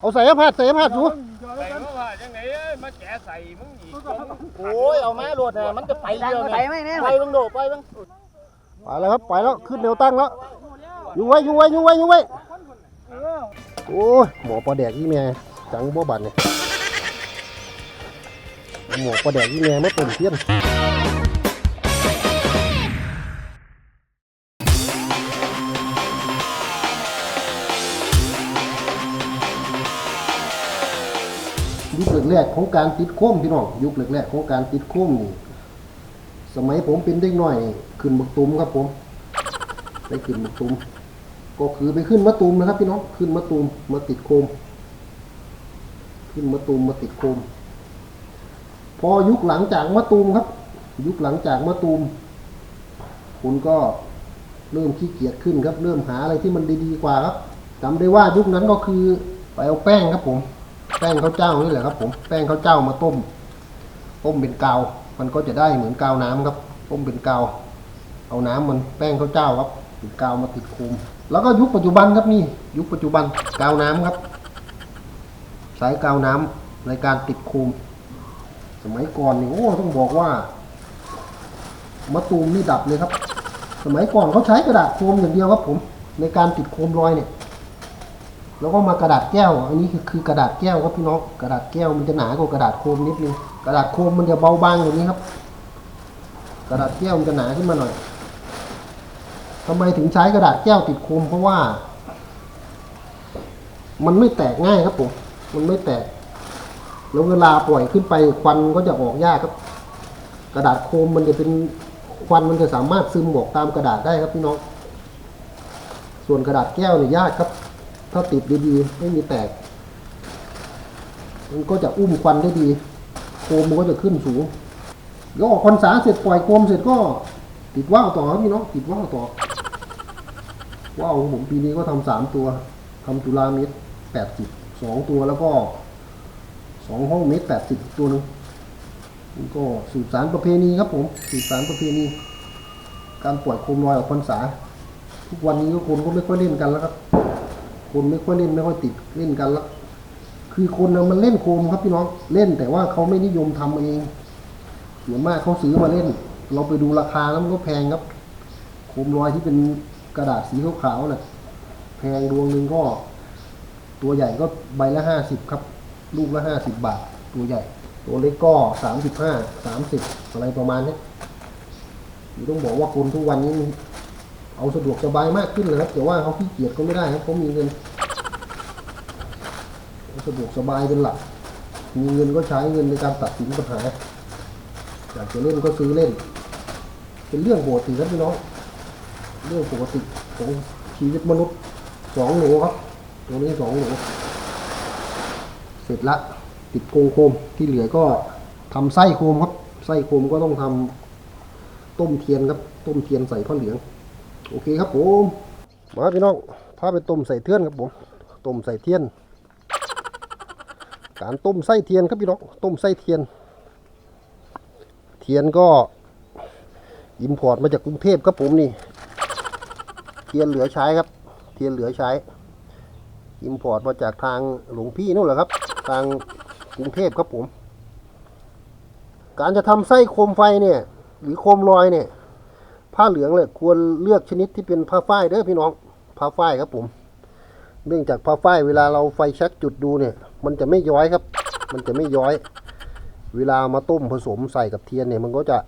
เอาใส่ผ้าใส่ผ้าดูใส่มาว่าจังไหนเอ้ยมาแกะใส่มึงอีกโอ้ยเอามาโหลดน่ะมันจะไปเดียวไปเนี่ยไหมเนี่ยไปเบังโดดไปเบังไปแล้วครับไปแล้วขึ้นเร็วตั้งแล้วยุ่งไว้ยุ่งไว้ยุ่งไว้ยุ่งไว้โอ้ยหมอปลาแดกยี่แม่จังบ่บัดเนี่ยหมอปลาแดกยี่แม่มาต้มเทียน รกๆของการติดโคมพี่น้องยุคแรกๆของการติดโคมนี่สมัยผมเป็นเด็กน้อย ขึ้นบักตุมครับผมไปขึ้นบักตุมก็คือไปขึ้นมะตุมนะครับพี่น้องขึ้นมะตุมมาติดโคม ขึ้นมะตุมมาติดโคม พอยุคหลังจากมะตุมครับ ยุคหลังจากมะตุมคุณก็เริ่มขี้เกียจขึ้นครับ เริ่มหาอะไรที่มันดีๆกว่าครับจำได้ว่ายุคนั้นก็คือไปเอาแป้งครับผม แป้งข้าวเจ้านี่แหละครับ ผมแป้งข้าวเจ้ามาต้ม ต้มเป็นกาวมันก็จะได้เหมือนกาวน้ำครับ ต้มเป็นกาวเอาน้ำมันแป้งข้าวเจ้าครับเป็นกาวมาติดโคมแล้วก็ยุคปัจจุบันครับนี่ ยุคปัจจุบันกาวน้ำครับ สายกาวน้ำในการติดโคมสมัยก่อนนี่โอ้ต้องบอกว่ามะตูมนี่ดับเลยครับ สมัยก่อนเขาใช้กระดาษโคมอย่างเดียวครับผม ในการติดโคมรอยเนี่ย แล้วก็มากระดาษแก้ว อันนี้คือคือกระดาษแก้วครับพี่น้องกระดาษแก้วมันจะหนากว่ากระดาษโคมนิดนึงกระดาษโคมมันจะเบาบางกว่านี้ครับ กระดาษแก้วมันจะหนาขึ้นมาหน่อยทำไมถึงใช้กระดาษแก้วติดโคมเพราะว่า มันไม่แตกง่ายครับผมมันไม่แตก แล้วเวลาปล่อยขึ้นไปควันก็จะออกยากครับ กระดาษโคมมันจะเป็นควันมันจะสามารถซึมออกตามกระดาษได้ครับพี่น้อง ส่วนกระดาษแก้วเนี่ยยากครับ ถ้าติดดีๆไม่มีแตก มันก็จะอุ้มควันได้ดี โคมมันก็จะขึ้นสูงแล้วออกพรรษาเสร็จปล่อยโคมเสร็จก็ ติดว่าวต่อครับพี่น้องติดว่าวต่อว่าวของผมปีนี้ก็ทำสามตัวทำจุฬาเมตรแปดสิบสองตัวแล้วก็สองห้องเมตรแปดสิบตัวหนึงมันก็สืบสารประเพณีครับผมสืบสารประเพณี การปล่อยโคมลอยออกพรรษา ทุกวันนี้ก็คนก็ไม่ค่อยเล่นกันแล้วครับ คนไม่ค่อยเล่นไม่ค่อยติดเล่นกันล้วคือคนมันเล่นโคมครับพี่น้องเล่น แต่ว่าเขาไม่นิยมทำเองส่วนมากเขาซื้อมาเล่น เราไปดูราคาแล้วมันก็แพงครับ โคมลอยที่เป็นกระดาษสีขาวๆน่ะแพงดวงหนึ่งก็ ตัวใหญ่ก็ใบละห้าสิบครับ ลูกละห้าสิบบาท ตัวใหญ่ ตัวเล็กก็สามสิบห้าสามสิบอะไรประมาณนี้ต้องบอกว่าคนทุกวันนี้ เอาสะดวกสบายมากขึ้นเลยครับแต่ว่าเขาขี้เกียจก็ไม่ได้ครับเขามีเงินเอาสะดวกสบายเป็นหลัก มีเงินก็ใช้เงินในการตัดสินปัญหาอยากจะเล่นก็ซื้อเล่น เป็นเรื่องปกติครับพี่น้องเรื่องปกติของชีวิตมนุษย์สองหนูครับตัวนี้สองหนูเสร็จละติดโกงโคมที่เหลือก็ทำไส้โคมครับไส้โคมก็ต้องทำต้มเทียนครับ ต้มเทียนใส่ผ้าเหลือง โอเคครับผมมาพี่น้องพาไปต้มใส่เทียนครับผมต้มใส่เทียน การต้มไส้เทียนครับพี่น้องต้มไส้เทียน เทียนก็อิมพอร์ตมาจากกรุงเทพครับผมนี่ เทียนเหลือใช้ครับ เทียนเหลือใช้อิมพอร์ตมาจากทางหลวงพี่นู่นแหละครับ ทางกรุงเทพครับผม การจะทำไส้โคมไฟเนี่ย หรือโคมลอยเนี่ย ผ้าเหลืองเลยควรเลือกชนิดที่เป็นผ้าฝ้ายเด้อพี่น้องผ้าฝ้ายครับผม เนื่องจากผ้าฝ้ายเวลาเราไฟแช็กจุดดูเนี่ย มันจะไม่ย้อยครับ มันจะไม่ย้อย เวลามาต้มผสมใส่กับเทียนเนี่ย มันก็จะ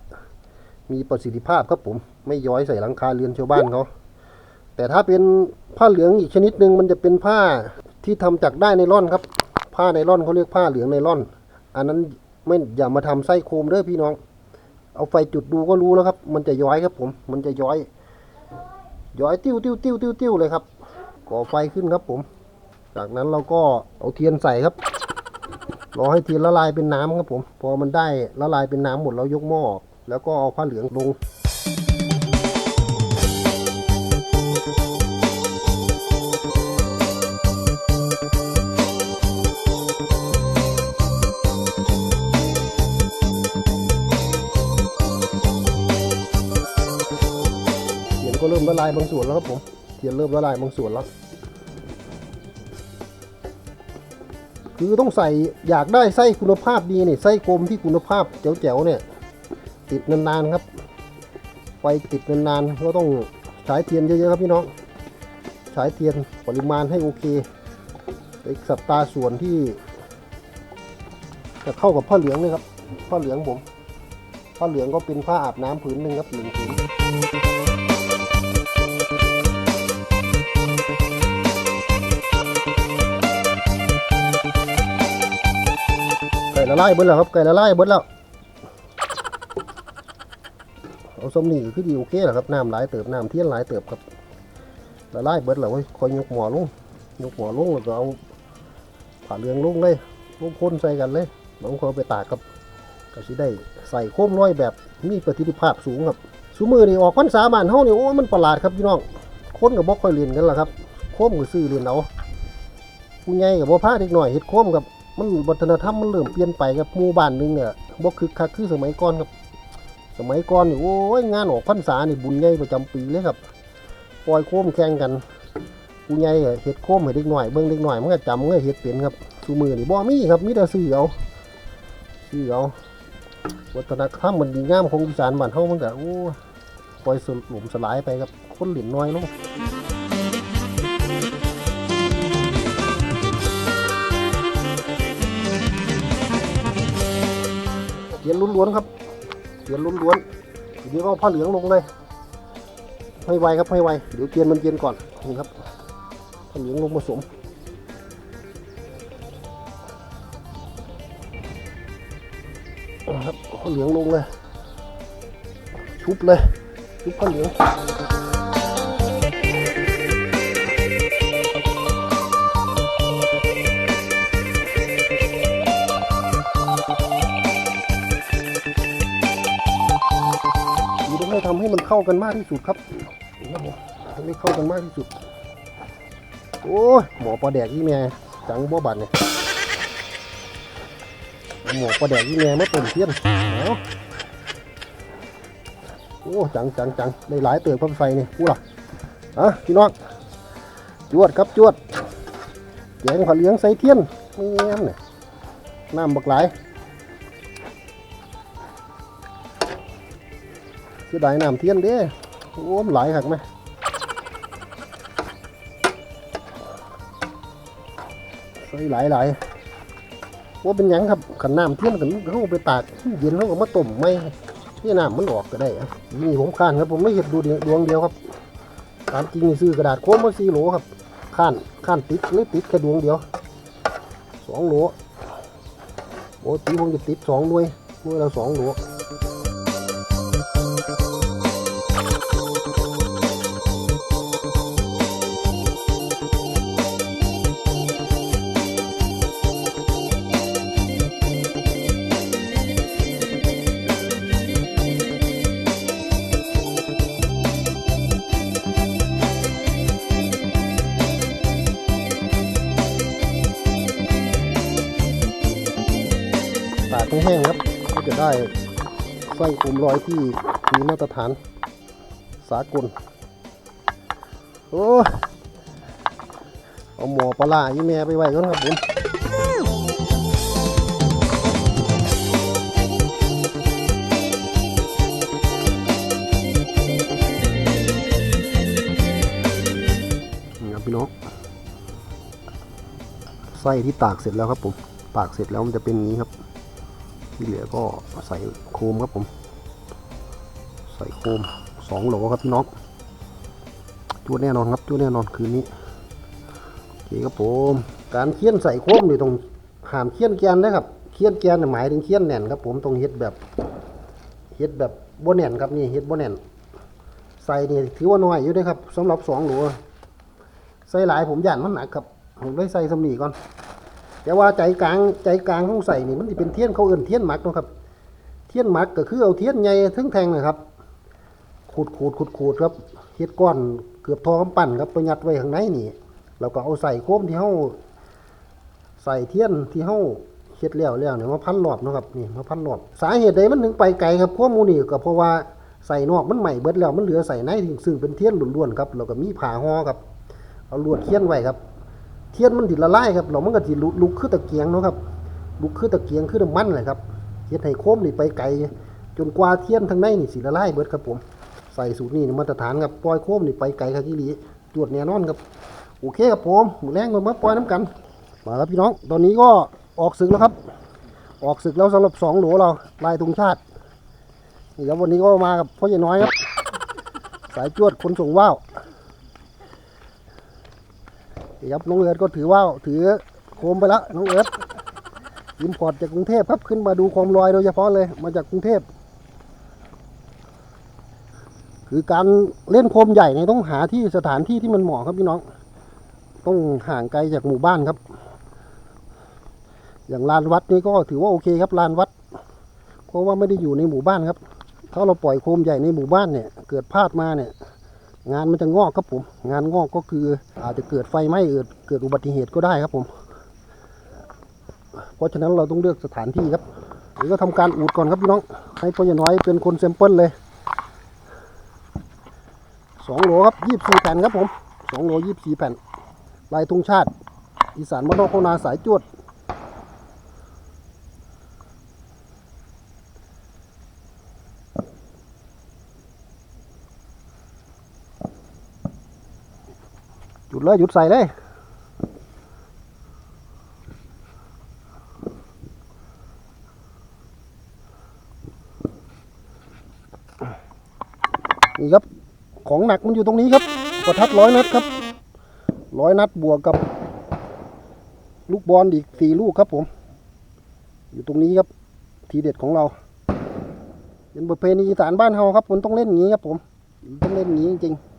มีประสิทธิภาพครับผม ไม่ย้อยใส่หลังคาเรือนชาวบ้านเขาแต่ถ้าเป็นผ้าเหลืองอีกชนิดหนึ่งมันจะเป็นผ้าที่ทำจากได้ในร่อนครับ ผ้าไนล่อนเขาเรียกผ้าเหลืองไนล่อน อันนั้นไม่อย่ามาทำไส้โคมเด้อพี่น้อง เอาไฟจุดดูก็รู้แล้วครับ มันจะย้อยครับผม มันจะย้อย ย้อยติ้วติ้วติ้วติ้วติ้วเลยครับ ก่อไฟขึ้นครับผม จากนั้นเราก็เอาเทียนใส่ครับ รอให้เทียนละลายเป็นน้ำครับผม พอมันได้ละลายเป็นน้ำหมดเรายกหม้อแล้วก็เอาผ้าเหลืองลง ละลายบางส่วนแล้วครับผมเทียนเริ่มละลายบางส่วนแล้ว คือต้องใส่อยากได้ไส้คุณภาพดีนี่ไส้กลมที่คุณภาพแจ๋วๆเนี่ย ติดนานๆครับไฟติดนานๆก็ต้องใช้เทียนเยอะๆครับพี่น้องใช้เทียนปริมาณให้โอเคในสัตาส่วนที่ จะเข้ากับผ้าเหลืองเลยครับผ้าเหลืองผมผ้าเหลืองก็เป็นผ้าอาบน้ำผืนหนึ่งครับหนึ่งผืน ละลายเบิดแล้วครับไก่ละลายเบิดแล้วเอาสมนี่ก็คือดีโอเคแหละครับน้ำหลายเติบน้ำเทียนหลายเติบครับละลายเบิดแล้วเว้ยคอยยกหมอลงยกหมอลงแล้วก็เอาผ้าเหลืองลงเลยลงคนใส่กันเลยน้องเขาไปตากครับก็สิได้ใส่โคมร้อยแบบมีประสิทธิภาพสูงครับสูมือนี่ออกพรรษาบ้านเฮานี่โอ้มันประหลาดครับพี่น้องคนกับบ่ค่อยเรียนกันล่ะครับโคมก็ซื้อเรียนเอาผู้ใหญ่กับบ่พาเด็กหน่อยเฮ็ดโคมกับ มันวัฒนธรรมมันเริ่มเปลี่ยนไปครับหมู่บ้านหนึงเนี่ยบ่คึกคักคือสมัยก่อนครับ สมัยก่อนนี่โอ้ยงานออกพรรษานี่บุญใหญ่ประจำปีเลยครับปล่อยโคมแข่งกันผู้ใหญ่เฮ็ดโคมให้เด็กหน่อยเบิ่งเด็กหน่อยมันก็จำมันก็เฮ็ดเป็นครับซูมือนี่บ่มีครับมีแต่ซื้อเอาซื้อเอาวัฒนธรรมมันดีงามของอีสานบ้านเฮามันก็โอ้ปล่อยสลุมสลายไปครับคนเหรียญน้อยลง เทียนล้วนๆครับเทียนล้วนๆเดี๋ยวก็เอาผ้าเหลืองลงเลยให้ไวครับให้ไวเดี๋ยวเกียนมันเย็นก่อนนี่ครับผ้าเหลืองลงผสมครับผ้าเหลืองลงเลยชุบเลยชุบผ้าเหลือง ต้องให้ทำให้มันเข้ากันมากที่สุดครับทำให้เข้ากันมากที่สุด โอ้ยหมอปลาแดกยี่แม่จังบ่บันเนี่ยหมวกประแดกยี่แง่มาต้มเทียนเอาโอ้จังจังจังได้หลายเติบความไฟนี่พูดล่ะอะพี่น้องจวดครับจวดแกงผัดเลี้ยงใส่เทียนไม่แง้มเนี่ยน้ำบักหลาย เสียดายน้ำเทียนเด้โอ้มหลายหักไหมใส่หลายหลายว่าเป็นยังครับขันน้ำเทียนกันเขาไปตากเย็นเขาก็มาต้มไม่ที่น้ำมันออกก็ได้อะนี่ผมข้านครับ ผมไม่เห็นดูดวงเดียวครับตามจริงมีซื้อกระดาษโค้งมาสี่โหลครับข้านข้านติดหรือติดแค่ดวงเดียวสองโหลโอ้ตีผมจะติดสองด้วยด้วยเราสองโหล ได้ไส้กลมรอยที่มีมาตรฐานสากล โอ้เอาหมอปลาอีแม่ไปไว้ก่อนครับผมนี่ครับพี่น้องไส้ที่ตากเสร็จแล้วครับผม ตากเสร็จแล้วมันจะเป็นนี้ครับ ที่เหลือก็ใส่โคมครับผม ใส่โคมสองโหลครับพี่น้องจุดแน่นอนครับจุดแน่นอนคืนนี้โอเคครับผมการเคี่ยนใส่โคมนี่ต้องหามเคี่ยนแกนนะครับเคี่ยนแกนน่หมายถึงเคี่ยนแน่นครับผมต้องเฮ็ดแบบเฮ็ดแบบโบแน่นครับนี่เฮ็ดบ่แน่นใส่นี่ถือว่าน้อยอยู่ด้อครับสำหรับสองโหลใส่หลายผมย่นมันหนักครับผมเลยใส่สำนีก่อน แต่ว่าใจกลางใจกลางของใส่นี่มันจะเป็นเทียนเขาเอื่นเทียนหมักเนาะครับ เทียนหมักก็คือเอาเทียนใหญ่ถึงแทงนะครับ ขูดขูดขูดขูดครับเฮ็ดก้อนเกือบทอกำปั้นครับไปยัดไว้ข้างในนี่แล้วก็เอาใส่โคมที่เฮาใส่เทียนที่เฮาเฮ็ดแล้วแล้วเนี่ยมาพันรอบนะครับนี่มาพันรอบสาเหตุใดมันถึงไปไกลครับข้อมูลนี่ก็เพราะว่าใส่นอกมันใหม่เบิดแล้วมันเหลือใส่ในซึ่งเป็นเทียนล้วนๆครับแล้วก็มีผ้าห่อครับเอาลวดเขียนไว้ครับ เทียนมันติละลายครับแล้วมันก็สิลุลุกคือตะเกียงเนาะครับลุกคือตะเกียงคือน้ำมันแหละครับเฮ็ดให้โค้มนี่ไปไกลจนกว่าเทียนทางในนี่สิละลายเบิดครับผมใส่สูตรนี่มาตรฐานครับปล่อยโค้มนี่ไปไกลครับอีหลีจวดแน่นอนครับโอเคครับผมหมูแรงมามาปล่อยน้ำกันมาครับพี่น้อง ตอนนี้ก็ออกศึกแล้วครับ ออกศึกแล้วสำหรับสองหลเราลายธงชาตินี่ครับวันนี้ก็มากับพ่อใหญ่น้อยครับ สายจวดคนส่งว่าว ครับน้องเอิร์ดก็ถือว่าวถือโคมไปล้วน้องเอิร์ดอิมพอร์ตจากกรุงเทพครับขึ้นมาดูโคมลอยโดยเฉพาะเลยมาจากกรุงเทพ คือการเล่นโคมใหญ่เนี่ยต้องหาที่สถานที่ที่มันเหมาะครับพี่น้อง ต้องห่างไกลจากหมู่บ้านครับ อย่างลานวัดนี่ก็ถือว่าโอเคครับลานวัด เพราะว่าไม่ได้อยู่ในหมู่บ้านครับ ถ้าเราปล่อยโคมใหญ่ในหมู่บ้านเนี่ย เกิดพลาดมาเนี่ย งานมันจะงอกครับผม งานงอกก็คืออาจจะเกิดไฟไหม้เกิดเกิดอุบัติเหตุก็ได้ครับผม เพราะฉะนั้นเราต้องเลือกสถานที่ครับนี่ก็ทำการอูดก่อนครับพี่น้อง ให้พ่อใหญ่น้อยเป็นคนเซมเปิลเลยสองโหลครับยี่สี่แผ่นครับผมสองโหลยี่สี่แผ่นลายธงชาติ อีสานบ้านนอกโคนาสายจวด ดเลยหยุดใส่เลยนี่ครับของหนักมันอยู่ตรงนี้ครับประทัดร้อยนัดครับร้อยนัดบวกกับ ลูกบอลอีกสี่ลูกครับผม อยู่ตรงนี้ครับ ทีเด็ดของเราเป็นประเพณีอีสานบ้านเฮาครับมันต้องเล่นอย่างนี้ครับผม ต้องเล่นอย่างนี้จริงๆ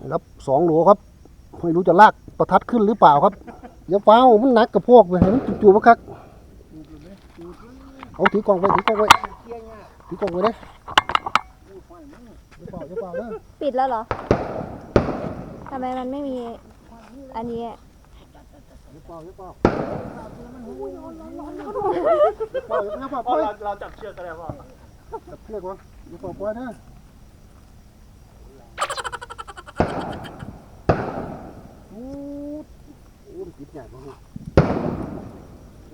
นะครับ สองโหลครับ ไม่รู้จะลากประทัดขึ้นหรือเปล่าครับอย่าเฝ้ามันหนักกระโพกไปให้มันจู่ๆมาคักเอาถือกล่องไว้ถือกล่องไว้ถือกล่องไว้นะอย่าเฝ้าอย่าเฝ้าเด้อปิดแล้วเหรอทำไมมันไม่มีอันนี้อะอย่าเฝ้าอย่าเฝ้าอย่าเฝ้าอย่าเฝ้าปล่อยเราจับเชือกกันแล้วพ่อจับเชือกวะอย่าเฝ้าปล่อยนะโอ้โหติดใหญ่มาก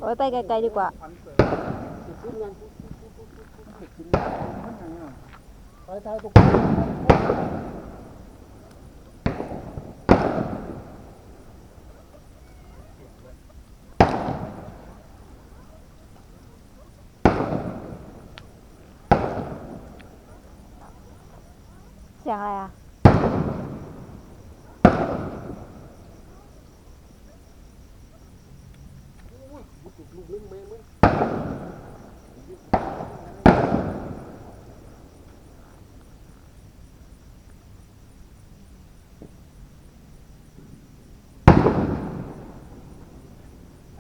โอ้ยไปไกลๆดีกว่าไปทายตกเสียงอะไรอะ ลูกนึงแม่มึง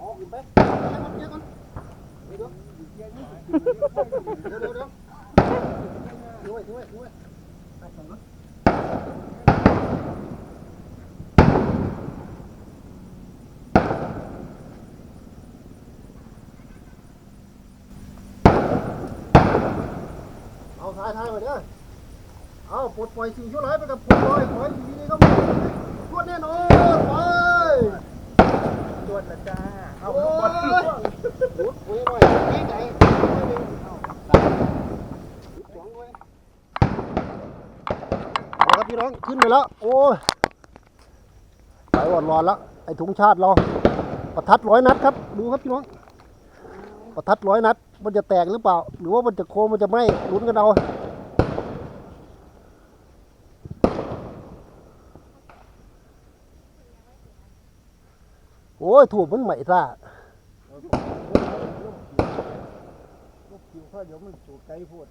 ออกอยู่ไปเดี๋ยวก่อนเดี๋ยวก่อนเดี๋ยว เดี๋ยวเดี๋ยวเดี๋ยวเดี๋ยวด้วยด้วยด้วยไปก่อนเนะเอาท้ายท้ายไปเด้อเอาปลดปล่อยสิ่งชั่วร้ายไปกับผมเลยขอให้สิ่งดีๆเข้ามาทั่วแน่นอนไปตรวจละจ้าเอาโอ้ยหลุดคุยหน่อยแก้ไขเอา ครับพี่น้องขึ้นไปแล้ว โอ้ยไปอ่อนรอนแล้ว ไอ้ถุงชาติเรา ประทัดร้อยนัดครับ ดูครับพี่น้อง ประทัดร้อยนัด มันจะแตกหรือเปล่า หรือว่ามันจะโคมมันจะไหม้ลุ้นกันเอาโอ้ยถูกมันใหม่ซ่า ลูกคิวข้า เดี๋ยวมันสูดไกลพูด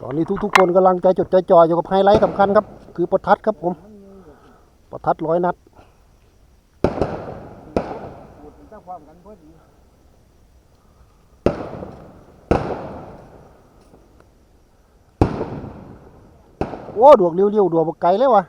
ตอนนี้ทุกๆคนกำลังใจจดใจจ่ออยู่กับไฮไลท์สำคัญครับ คือประทัดครับผม ประทัดร้อยนัดพูดมันตั้งความกันพอดีโอ้ ดวกเรียวๆดวกบักไก่เลยวะ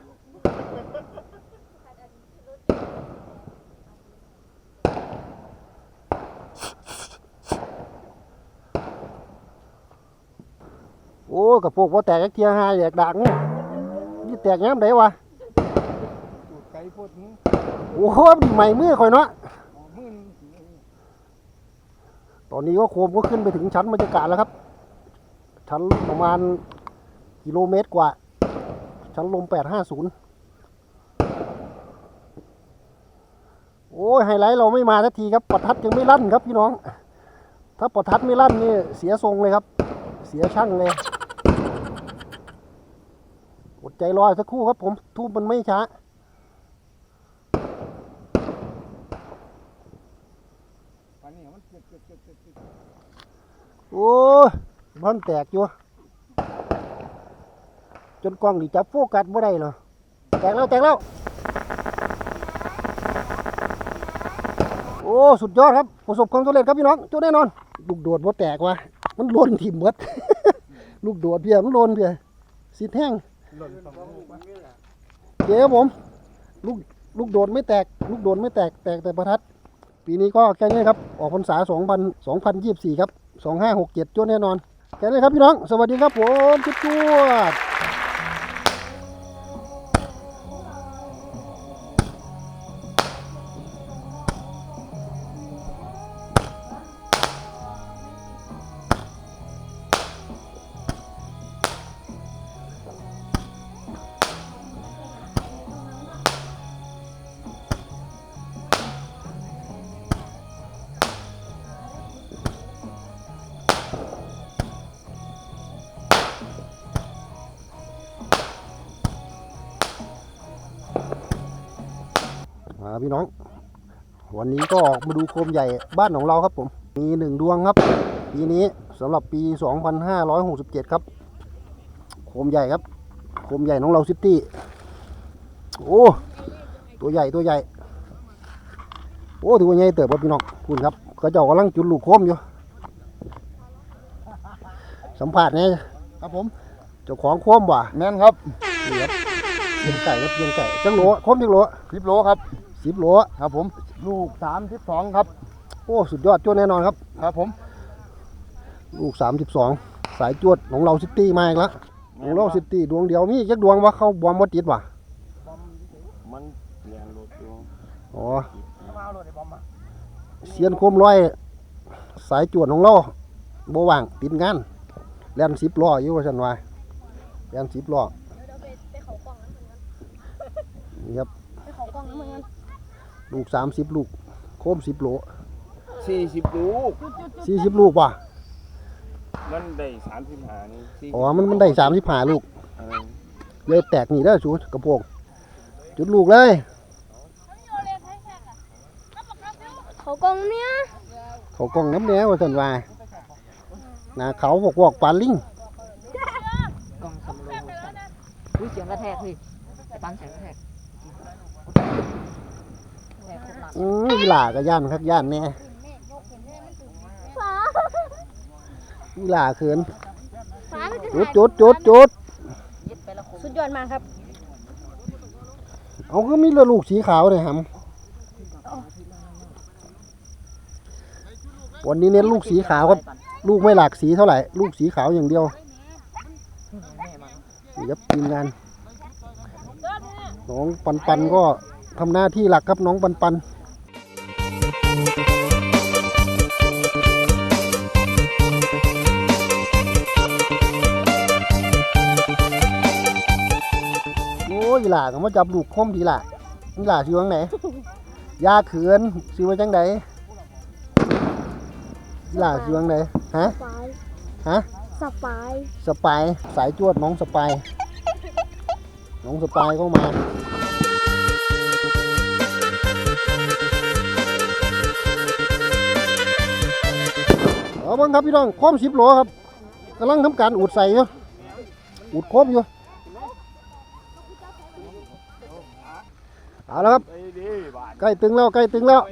อ้ กระโปรงว่าแตกเทียหาแยกดังเนี่แตกย้ำไดวะไก่พวกนี้โอ้โหใหม่มือข่อยเนาะตอนนี้ก็โคมก็ขึ้นไปถึงชั้นบรรยากาศแล้วครับ ชั้นประมาณกิโลเมตรกว่า ชั้นลม 850 โอ้ยไฮไลท์เราไม่มาสักทีครับประทัดยังไม่ลั่นครับพี่น้อง ถ้าประทัดไม่ลั่นนี่เสียทรงเลยครับ เสียช่างเลย ใจรอสักครู่ครับผมทูบมันไม่ช้า ปันนี้มันเจ็บเจ็บเจ็บเจ็บเจ็บโอ้ยมันแตกอยู่จนกล้องนี่จับโฟกัสบ่ได้เหรอแตกแล้วแตกแล้ว โอ้ สุดยอดครับ ประสบความสำเร็จครับพี่น้องจุดแน่นอน ลูกโดดบ่แตกว่ะมันหล่นทิ่มหมดลูกโดดเพียมันหล่นเพียสีแท่ง เจ๊ครับผม ลูกลูกโดดไม่แตก ลูกโดดไม่แตกแตกแต่ประทัด ปีนี้ก็แค่นี้ครับ ออกพรรษา2,000 2024 ครับ 2567จุดแน่นอน แค่นี้ครับพี่น้อง สวัสดีครับผมจุด พี่น้อง วันนี้ก็ออกมาดูโคมใหญ่บ้านของเราครับผม มีหนึ่งดวงครับปีนี้สำหรับปี 2567 ครับ โคมใหญ่ครับ โคมใหญ่ของเราซิตี้โอ้ตัวใหญ่ตัวใหญ่ โอ้ถือว่าใหญ่เติบครับพี่น้องคุณครับเขาเจ้ากำลังจุดลูกโคมอยู่สัมผัสไงครับผมเจ้าของโคมว่ะแม่นครับนี่ครับเพียงไก่ครับเพียงไก่จังโหลโคมจังโหลสิบโลครับ สิบโหลครับผม ลูกสามสิบสองครับ โอ้สุดยอดจวดแน่นอนครับ ครับผม ลูก32สายจวดของเราซิตี้มาอีกแล้วของเราซิตี้ดวงเดียวมีอีกจักดวงว่าเข้าบอมบ่ติดว่ะมันเลี้ยงรถอยู่อ๋อมาเอารถไอ้บอมมาเสียนโคมร้อย สายจวดของเราบ่ว่างติดงานแล่นสิบล้ออยู่ว่าฉันว่าแล่นสิบล้อเดี๋ยวไปไปเขากล่องนั้นเหมือนกันนี่ครับ ลูก30ลูก โคม10โหลสี่สิบลูก40ลูกว่ะมันได้สามสิบห้านี่สี่อ๋อมันมันได้35ลูกเออเลยแตกนี่เด้อชูกระโปรงจุดลูกเลย เขากล่องเนี้ยเขากล้องน้ำแนวว่าสันว่าหนาเขาบอกบอกปลาลิงกล้องสำรองอุ้ยเสียงกระแทกพี่ปังเสียงกระแทกแทกทุกหลัง อืออีหล่าก็ย่านครับย่านแน่ฟ้าอีหล่าเขินฟ้ามันจะจุดจุดจุดจุดยึดไปละคมสุดยอดมากครับเอาก็มีเรือลูกสีขาวเลยครับวันนี้เน้นลูกสีขาวครับ ลูกไม่หลากสีเท่าไหร่ ลูกสีขาวอย่างเดียวแม่มานี่ครับทีมงานน้องปันปันก็ ทำหน้าที่หลักครับน้องปันปันโอ้ยอีหล่าก็มาจับลูกคมทีหล่ะอีหล่าชื่อว่าไหนยาเขือนชื่อว่าจังไดอีหล่าชื่อว่าไหนฮะสปายฮะสปาย สปาย สายจวดน้องสปาย น้องสปายก็มาเอา เบังครับพี่น้องโคมสิบโลครับกำลังทำการอุดใส่อยู่อุดโคมอยู่เอาแล้วครับใกล้ตึงแล้วใกล้ตึงแล้ว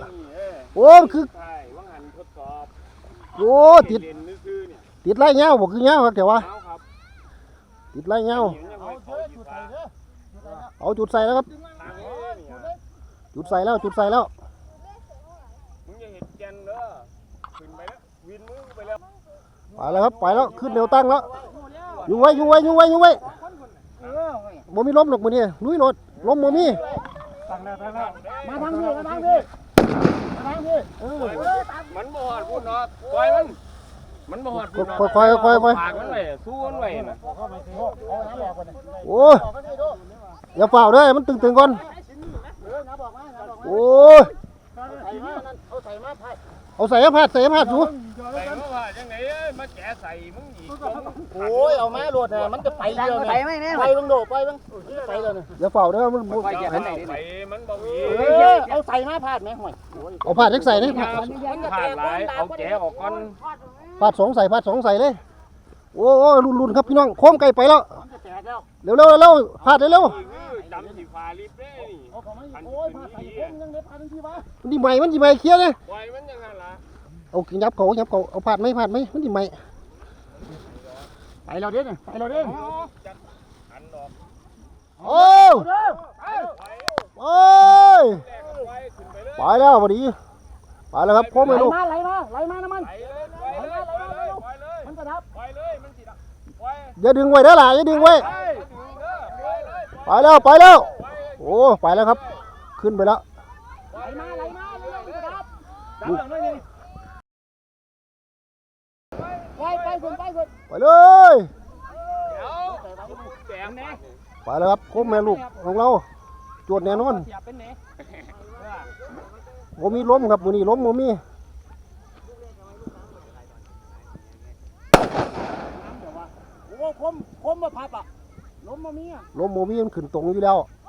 โอ้คือโอ้ติดเล่นซื่อๆเนี่ยติดไล่เงาบอกคือเงาครับแต่ว่าติดไล่เงาเห็นยังไงเอาจุดใส่แล้วครับ จุดใส่แล้วจุดใส่แล้ว มึงอย่าเห็นแกนเด้อขึ้น ไปแล้ววินมือไปแล้วไปแล้วครับไปแล้วขึ้นแนวตั้งแล้วไหวอยู่ไว้อยู่ไว้อยู่ไว้อยู่ไว้เออเว้ยบ่มีลมหรอกมื้อนี้ลุยรถลมบ่มีตั้งแล้วตั้งแล้วมาทางนี้มาทางนี้มาทางนี้เออมันบ่ฮอดพุ่นเนาะปล่อยมันมันบ่ฮอดพุ่นเนาะค่อยๆค่อยๆค่อยปากมันไว้สู้มันไว้น่ะเข้าไปสิเอาน้ำบอกก่อนๆโอ้ยอย่าเฝ้าเด้อมันตึงๆก่อนเออน้ำบอกมาน้ำบอกมาโอ้ยใส่มานั่นเอาใส่มาไผ่เอาใส่ผ้าใส่ผ้ มาแกะใส่มึงอีกโอ้ยเอามาโหลดน่ะมันจะไปเดียวไปเนี่ยไหมเนี่ยไปบังโดไปบังไปเลยเนี่ยอย่าเฝ้าเด้อมันบ่ไปมันบ่มีเออเอาใส่มาพาดไหมห่วยเอาผ้าจักใส่เลยผ้าขาดหลายเอาแกะออกก่อนผ้าสองใส่ผ้าสองใส่เลยโอ้โอ้รุ่นๆครับพี่น้องโคมไก่ไปแล้วมันจะแตกแล้วเร็วๆเร็วๆผ้าเร็วนี่คือดำสีฟ้าลิบเด้นี่เอาของมันโอ้ยพาใส่ผมยังได้พาทันทีวะๆมันสิใหม่มันสิใหม่เคลียร์เลยปล่อยมันจังหั่นล่ะ เอายับเขายับเขาเอาผ้าไหมผ้าไหมมันสิใหม่ไปเราเด้เนี่ยไปเราเด้หันดอกโอ้ยเด้อโอ้ยแรกก็ปล่อยขึ้นไปเลยไปแล้วพอดีไปแล้วครับโคมไหลไม่ลูกมาไหลมาไหลมาน้ำมันไปเลยปล่อยเลยปล่อยเลยปล่อยเลยมันจะดับปล่อยเลยมันสิดับปล่อยอย่าดึงไว้เด้อล่ะอย่าดึงไว้ไปดึงเด้อปล่อยเลยไปแล้วไปแล้วปล่อยโอ้ไปแล้วครับ ขึ้นไปแล้วไหลมาไหลมาไหลม ไปไปคุณไปคุณไปเลยเดี๋ยวแสงแน่ไปแล้วครับโคมแม่ลูกของเราจวดแน่นอนเสียเป็นแน่บ่มีล้มครับมื้อนี้ล้มบ่มีโอ้คมคมมาพับอะล้มมามีอะล้มบ่มีมันขึ้นตรงอยู่แล้วเ